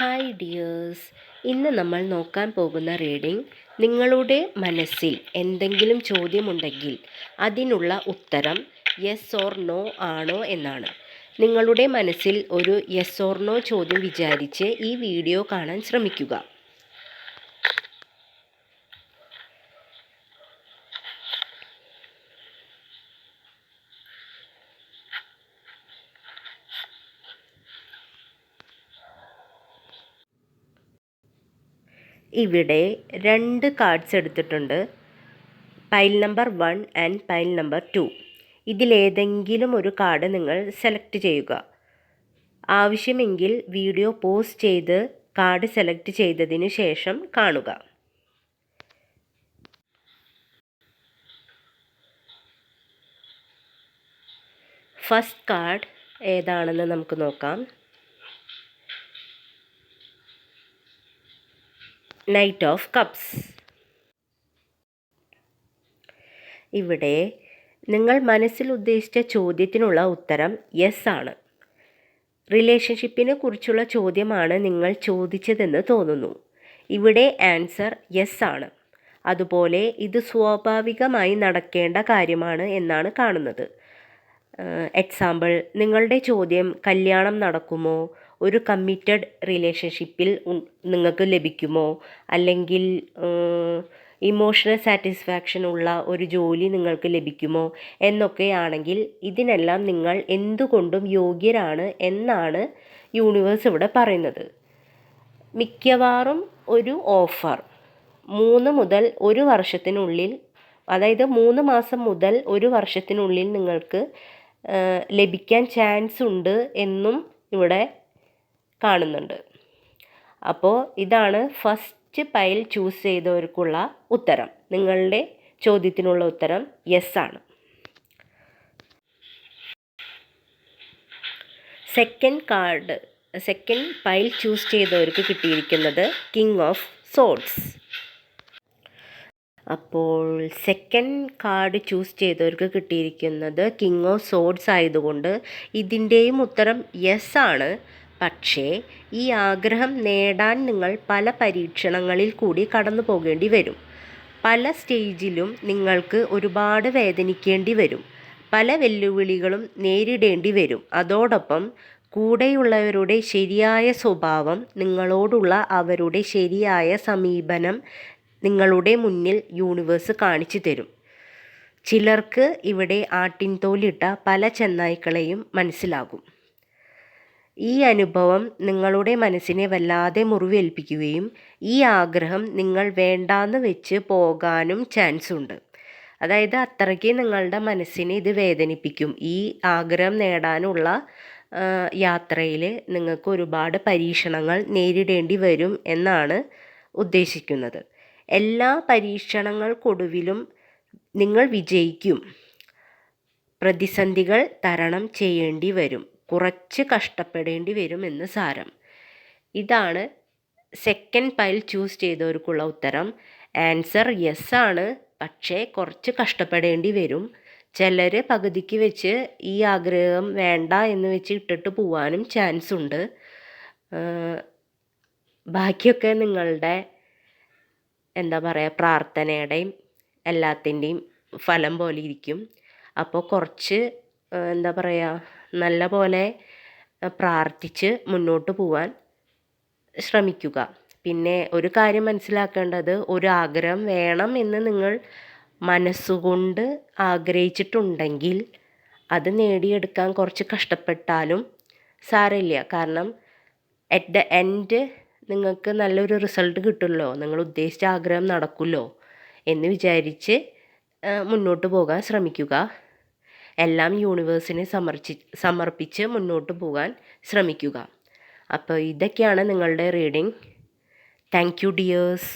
Hi dears ഇന്ന് നമ്മൾ നോക്കാൻ പോകുന്ന റീഡിംഗ് നിങ്ങളുടെ മനസ്സിൽ എന്തെങ്കിലും ചോദ്യമുണ്ടെങ്കിൽ അതിനുള്ള ഉത്തരം യെസ് ഓർ നോ ആണോ എന്നാണ്. നിങ്ങളുടെ മനസ്സിൽ ഒരു യെസ് ഓർ നോ ചോദ്യം വിചാരിച്ച് ഈ വീഡിയോ കാണാൻ ശ്രമിക്കുക. ഇവിടെ രണ്ട് കാർഡ്സ് എടുത്തിട്ടുണ്ട്. Pile number one and pile number two ഇതിലേതെങ്കിലും ഒരു കാർഡ് നിങ്ങൾ സെലക്ട് ചെയ്യുക. ആവശ്യമെങ്കിൽ വീഡിയോ പോസ് ചെയ്ത് കാർഡ് സെലക്ട് ചെയ്തതിന് ശേഷം കാണുക. ഫസ്റ്റ് കാർഡ് ഏതാണെന്ന് നമുക്ക് നോക്കാം. നൈറ്റ് ഓഫ് കപ്സ് ഇവിടെ നിങ്ങൾ മനസ്സിൽ ഉദ്ദേശിച്ച ചോദ്യത്തിനുള്ള ഉത്തരം യെസ് ആണ്. റിലേഷൻഷിപ്പിനെ കുറിച്ചുള്ള ചോദ്യമാണ് നിങ്ങൾ ചോദിച്ചതെന്ന് തോന്നുന്നു. ഇവിടെ ആൻസർ യെസ് ആണ്. അതുപോലെ ഇത് സ്വാഭാവികമായി നടക്കേണ്ട കാര്യമാണ് എന്നാണ് കാണുന്നത്. എക്സാമ്പിൾ നിങ്ങളുടെ ചോദ്യം കല്യാണം നടക്കുമോ? ഒരു കമ്മിറ്റഡ് റിലേഷൻഷിപ്പിൽ നിങ്ങൾക്ക് ലഭിക്കുമോ? അല്ലെങ്കിൽ ഇമോഷണൽ സാറ്റിസ്ഫാക്ഷൻ ഉള്ള ഒരു ജോലി നിങ്ങൾക്ക് ലഭിക്കുമോ? എന്നൊക്കെയാണെങ്കിൽ ഇതിനെല്ലാം നിങ്ങൾ എന്തുകൊണ്ടും യോഗ്യരാണ് എന്നാണ് യൂണിവേഴ്സ് ഇവിടെ പറയുന്നത്. മിക്കവാറും ഒരു ഓഫർ മൂന്ന് മുതൽ ഒരു വർഷത്തിനുള്ളിൽ അതായത് മൂന്ന് മാസം മുതൽ ഒരു വർഷത്തിനുള്ളിൽ നിങ്ങൾക്ക് ലഭിക്കാൻ ചാൻസ് ഉണ്ട് എന്നും ഇവിടെ കാണുന്നുണ്ട്. അപ്പോൾ ഇതാണ് ഫസ്റ്റ് പൈൽ ചൂസ് ചെയ്തവർക്കുള്ള ഉത്തരം. നിങ്ങളുടെ ചോദ്യത്തിനുള്ള ഉത്തരം യെസ് ആണ്. Second card second pile choose ചെയ്തവർക്ക് കിട്ടിയിരിക്കുന്നത് കിങ് ഓഫ് സോൾസ് അപ്പോൾ സെക്കൻഡ് കാർഡ് ചൂസ് ചെയ്തവർക്ക് കിട്ടിയിരിക്കുന്നത് കിങ് ഓഫ് സോഡ്സ് ആയതുകൊണ്ട് ഇതിന്റെയും ഉത്തരം യെസ് ആണ്. പക്ഷേ ഈ ആഗ്രഹം നേടാൻ നിങ്ങൾ പല പരീക്ഷണങ്ങളിൽ കൂടി കടന്നു പോകേണ്ടി വരും. പല സ്റ്റേജിലും നിങ്ങൾക്ക് ഒരുപാട് വേദനിക്കേണ്ടി വരും. പല വെല്ലുവിളികളും നേരിടേണ്ടി വരും. അതോടൊപ്പം കൂടെയുള്ളവരുടെ ശരിയായ സ്വഭാവം നിങ്ങളോടുള്ള അവരുടെ ശരിയായ സമീപനം നിങ്ങളുടെ മുന്നിൽ യൂണിവേഴ്സ് കാണിച്ചു തരും. ചിലർക്ക് ഇവിടെ ആട്ടിൻതോലിട്ട പല ചെന്നായ്ക്കളെയും മനസ്സിലാകും. ഈ അനുഭവം നിങ്ങളുടെ മനസ്സിനെ വല്ലാതെ മുറിവേൽപ്പിക്കുകയും ഈ ആഗ്രഹം നിങ്ങൾ വേണ്ടാന്ന് വെച്ച് പോകാനും ചാൻസ് ഉണ്ട്. അതായത് അത്രയ്ക്ക് നിങ്ങളുടെ മനസ്സിനെ ഇത് വേദനിപ്പിക്കും. ഈ ആഗ്രഹം നേടാനുള്ള യാത്രയിൽ നിങ്ങൾക്ക് ഒരുപാട് പരീക്ഷണങ്ങൾ നേരിടേണ്ടി വരും എന്നാണ് ഉദ്ദേശിക്കുന്നത്. എല്ലാ പരീക്ഷണങ്ങൾക്കൊടുവിലും നിങ്ങൾ വിജയിക്കും. പ്രതിസന്ധികൾ തരണം ചെയ്യേണ്ടി വരും. കുറച്ച് കഷ്ടപ്പെടേണ്ടി വരുമെന്ന് സാരം. ഇതാണ് സെക്കൻഡ് പൈൽ ചൂസ് ചെയ്തവർക്കുള്ള ഉത്തരം. ആൻസർ യെസ് ആണ്. പക്ഷേ കുറച്ച് കഷ്ടപ്പെടേണ്ടി വരും. ചിലർ പകുതിക്ക് വെച്ച് ഈ ആഗ്രഹം വേണ്ട എന്ന് വെച്ച് ഇട്ടിട്ട് പോവാനും ചാൻസ് ഉണ്ട്. ബാക്കിയൊക്കെ നിങ്ങളുടെ എന്താ പറയുക പ്രാർത്ഥനയുടെയും എല്ലാത്തിന്റെയും ഫലം പോലെ ഇരിക്കും. അപ്പോൾ കുറച്ച് എന്താ പറയുക നല്ല പോലെ പ്രാർത്ഥിച്ച് മുന്നോട്ട് പോവാൻ ശ്രമിക്കുക. പിന്നെ ഒരു കാര്യം മനസ്സിലാക്കേണ്ടത് ഒരു ആഗ്രഹം വേണം എന്ന് നിങ്ങൾ മനസ്സുകൊണ്ട് ആഗ്രഹിച്ചിട്ടുണ്ടെങ്കിൽ അത് നേടിയെടുക്കാൻ കുറച്ച് കഷ്ടപ്പെട്ടാലും സാരമില്ല. കാരണം അറ്റ് ദ എൻഡ് നിങ്ങൾക്ക് നല്ലൊരു റിസൾട്ട് കിട്ടുമല്ലോ നിങ്ങൾ ഉദ്ദേശിച്ച ആഗ്രഹം നടക്കുമല്ലോ എന്ന് വിചാരിച്ച് മുന്നോട്ട് പോകാൻ ശ്രമിക്കുക. എല്ലാം യൂണിവേഴ്സിനെ സമർച്ചി സമർപ്പിച്ച് മുന്നോട്ട് പോകാൻ ശ്രമിക്കുക. അപ്പോൾ ഇതൊക്കെയാണ് നിങ്ങളുടെ റീഡിങ് താങ്ക് യു ഡിയേഴ്സ്